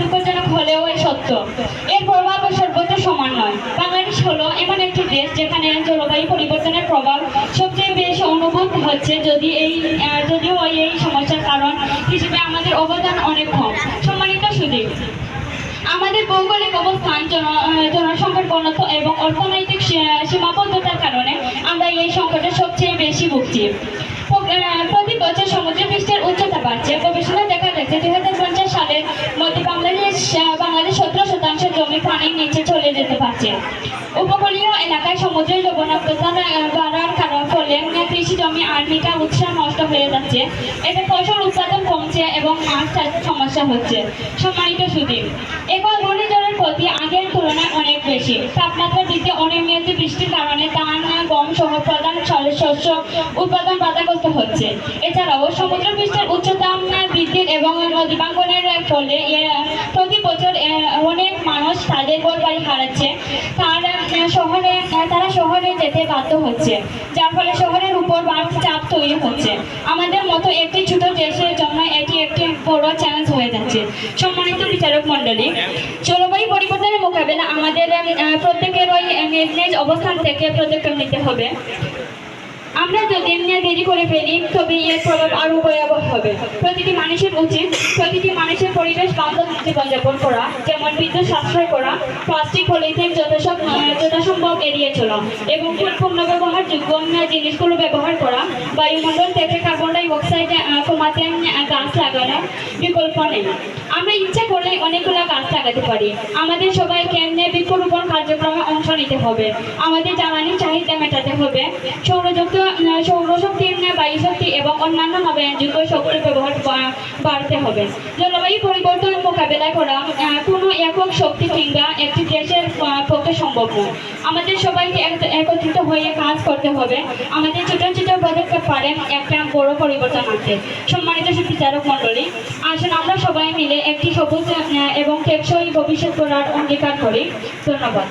দুঃখজনক হলেও এ সত্য। এর প্রভাব সর্বত্র সমান নয়। বাংলাদেশ হলো এমন একটি দেশ যেখানে জলবায়ু পরিবর্তনের প্রভাব সবচেয়ে বেশি অনুভূত হচ্ছে যদি এই যদিও এই সমস্যার কারণ হিসেবে আমাদের অবদান অনেক কম। সম্মানিত সুদীপ, আমাদের ভৌগোলিক অবস্থান জনসংখ্যার ঘনত্ব এবং অর্থনৈতিক সীমাবদ্ধতার কারণে আমরা এই সংকটে সবচেয়ে বেশি ভুগছি। প্রতি বছর সমুদ্র পৃষ্ঠের উচ্চতা বাড়ছে। গবেষণা দেখা যাচ্ছে সালের মধ্যে বাংলাদেশ সতেরো শতাংশ জমি পানির নিচে চলে যেতে পারছে। উপকূলীয় এলাকায় সমুদ্রের লবণাক্ততা বাড়ার কারণ ফলে কৃষি জমি আর মিটার উৎসাহ নষ্ট হয়ে যাচ্ছে। এতে ফসল উৎপাদন কমছে এবং মাছ সমস্যা হচ্ছে। সম্মানিত সুদীপ এবার ঘূর্ণিঝড়ের প্রতি আগের তুলনায় অনেক বেশি। তাপমাত্রা বৃদ্ধি অনিয়মিত বৃষ্টির কারণে ধান গম সহ প্রধান শস্য উৎপাদন বাধাগ্রস্ত হচ্ছে। এছাড়াও সমুদ্র পৃষ্ঠের উচ্চতা বৃদ্ধির এবং নদী ফলে এ, বছর অনেক মানুষ তাদের ঘর বাড়ি হারাচ্ছে। তারা শহরে তারা শহরে যেতে বাধ্য হচ্ছে। যার ফলে শহরের উপর চাপ তৈরি হচ্ছে। আমাদের মতো একটি ছোট দেশের জন্য এটি একটি বড় চ্যালেঞ্জ হয়ে যাচ্ছে। সম্মানিত বিচারক মণ্ডলী জলবায়ু পরিবর্তনের মোকাবেলা আমাদের আহ, প্রত্যেকের ওই নিজ নিজ অবস্থান থেকে পদক্ষেপ নিতে হবে। আমরা যদি এমনি দেরি করে ফেলি, তবে এর প্রভাব আরও ভয়াবহ হবে। প্রতিটি মানুষের উচিত, প্রতিটি মানুষের পরিবেশ বান্ধব জীবনযাপন করা, যেমন বিদ্যুৎ সাশ্রয় করা, প্লাস্টিক পলিথিন যথাসব যথাসম্ভব এড়িয়ে চলা, এবং পুনর্ব্যবহার যোগ্য জিনিসগুলো ব্যবহার করা, বায়ুমণ্ডল থেকে কার্বন ডাই অক্সাইড কমাতে গাছ লাগানোর বিকল্প নেই। ইচ্ছা অনেকগুলো গাছ লাগাতে পারি। আমাদের সবাইকে এমনি বৃক্ষরোপণ কার্যক্রমে অংশ নিতে হবে? আমাদের জ্বালানির চাহিদা মেটাতে হবে। সৌরযুক্ত সৌরশক্তি বায়ুশক্তি এবং অন্যান্য নবায়নযোগ্য শক্তির ব্যবহার বাড়তে হবে। জলবায়ু পরিবর্তন মোকাবেলা করা কোনো একক শক্তি কিংবা একটি দেশের পক্ষে সম্ভব নয়। আমাদের সবাইকে এক- একত্রিত হয়ে কাজ করতে হবে। আমাদের ছোট ছোট পদক্ষেপ পারে একটা বড় পরিবর্তন আনতে। সম্মানিত বিচারক মণ্ডলী আসুন আমরা সবাই মিলে একটি সবুজ এবং টেকসই ভবিষ্যৎ করার অঙ্গীকার করি। ধন্যবাদ।